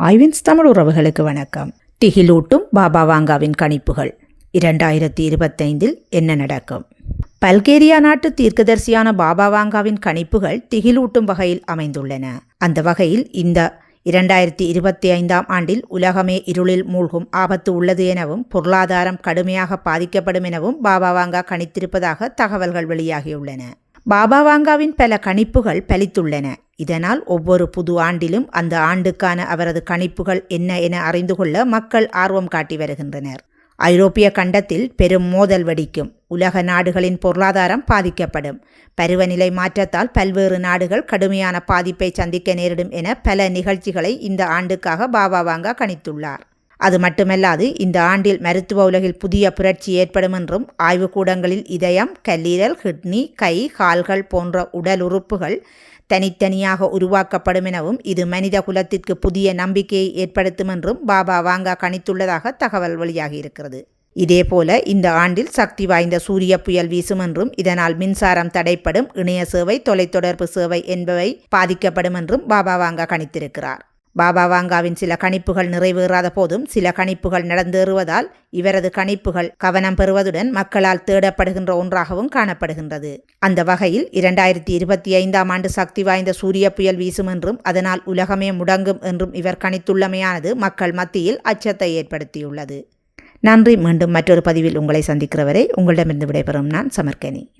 ஐவின்ஸ் தமிழ் உறவுகளுக்கு வணக்கம். திகிலூட்டும் பாபா வாங்காவின் கணிப்புகள். இரண்டாயிரத்தி இருபத்தைந்தில் என்ன நடக்கும்? பல்கேரியா நாட்டு தீர்க்கதரிசியான பாபா வாங்காவின் கணிப்புகள் திகிலூட்டும் வகையில் அமைந்துள்ளன. அந்த வகையில் இந்த இரண்டாயிரத்தி இருபத்தி ஐந்தாம் ஆண்டில் உலகமே இருளில் மூழ்கும் ஆபத்து உள்ளது எனவும் பொருளாதாரம் கடுமையாக பாதிக்கப்படும் எனவும் பாபா வாங்கா கணித்திருப்பதாக தகவல்கள் வெளியாகியுள்ளன. பாபா வாங்காவின் பல கணிப்புகள் பலித்துள்ளன. இதனால் ஒவ்வொரு புது ஆண்டிலும் அந்த ஆண்டுக்கான அவரது கணிப்புகள் என்ன என அறிந்து கொள்ள மக்கள் ஆர்வம் காட்டி வருகின்றனர். ஐரோப்பிய கண்டத்தில் பெரும் மோதல் வெடிக்கும். உலக நாடுகளின் பொருளாதாரம் பாதிக்கப்படும். பருவநிலை மாற்றத்தால் பல்வேறு நாடுகள் கடுமையான பாதிப்பை சந்திக்க நேரிடும் என பல நிகழ்ச்சிகளை இந்த ஆண்டுக்காக பாபா வாங்கா கணித்துள்ளார். அது மட்டுமல்லாது இந்த ஆண்டில் மருத்துவ உலகில் புதிய புரட்சி ஏற்படும் என்றும் ஆய்வுக்கூடங்களில் இதயம் கல்லீரல் கிட்னி கை கால்கள் போன்ற உடல் உறுப்புகள் தனித்தனியாக உருவாக்கப்படும் எனவும் இது மனித குலத்திற்கு புதிய நம்பிக்கையை ஏற்படுத்தும் என்றும் பாபா வாங்கா கணித்துள்ளதாக தகவல் வெளியாகி இருக்கிறது. இதேபோல இந்த ஆண்டில் சக்தி வாய்ந்த சூரிய புயல் வீசும் என்றும் இதனால் மின்சாரம் தடைப்படும் இணைய சேவை தொலைத்தொடர்பு சேவை என்பவை பாதிக்கப்படும் என்றும் பாபா வாங்கா கணித்திருக்கிறார். பாபா வாங்காவின் சில கணிப்புகள் நிறைவேறாத போதும் சில கணிப்புகள் நடந்தேறுவதால் இவரது கணிப்புகள் கவனம் பெறுவதுடன் மக்களால் தேடப்படுகின்ற ஒன்றாகவும் காணப்படுகின்றது. அந்த வகையில் இரண்டாயிரத்தி இருபத்தி ஐந்தாம் ஆண்டு சக்தி வாய்ந்த சூரிய புயல் வீசும் என்றும் அதனால் உலகமே முடங்கும் என்றும் இவர் கணித்துள்ளமையானது மக்கள் மத்தியில் அச்சத்தை ஏற்படுத்தியுள்ளது. நன்றி. மீண்டும் மற்றொரு பதிவில் உங்களை சந்திக்கிறவரை உங்களிடமிருந்து விடைபெறும் நான் சமர்கனி